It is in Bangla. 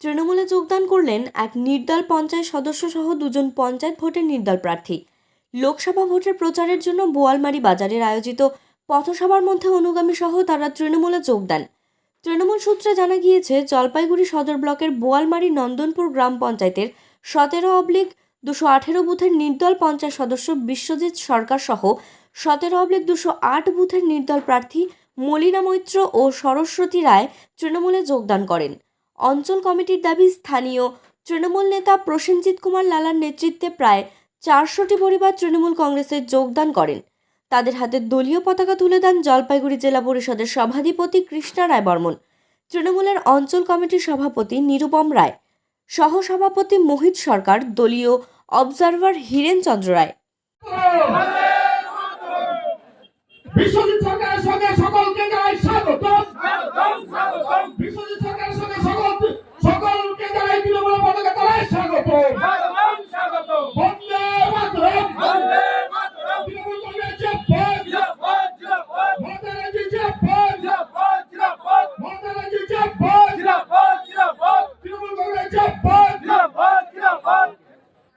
তৃণমূলে যোগদান করলেন এক নির্দল পঞ্চায়েত সদস্য সহ দুজন পঞ্চায়েত ভোটের নির্দল প্রার্থী। লোকসভা ভোটের প্রচারের জন্য বোয়ালমারি বাজারের আয়োজিত পথসভার মধ্যে অনুগামী সহ তারা তৃণমূলে যোগ দেন তৃণমূল সূত্রে জানা গিয়েছে, জলপাইগুড়ি সদর ব্লকের বোয়ালমারি নন্দনপুর গ্রাম পঞ্চায়েতের সতেরো অবলিক দুশো আঠেরো বুথের নির্দল পঞ্চায়েত সদস্য বিশ্বজিৎ সরকার সহ সতেরো অবলিক দুশো আট বুথের নির্দল প্রার্থী মলিনা মৈত্র ও সরস্বতী রায় তৃণমূলে যোগদান করেন। অঞ্চল কমিটির দাবি স্থানীয় তৃণমূল নেতা প্রসেনজিৎ কুমার লালার নেতৃত্বে প্রায় চারশোটি পরিবার তৃণমূল কংগ্রেসে যোগদান করেন। তাদের হাতে দলীয় পতাকা তুলে দেন জলপাইগুড়ি জেলা পরিষদের সভাধিপতি কৃষ্ণা রায় বর্মন, তৃণমূলের অঞ্চল কমিটির সভাপতি নিরুপম রায়, সহসভাপতি মোহিত সরকার, দলীয় observer Hiren Chandra Roy. Biswajit Sarkar Jump on! Jump on!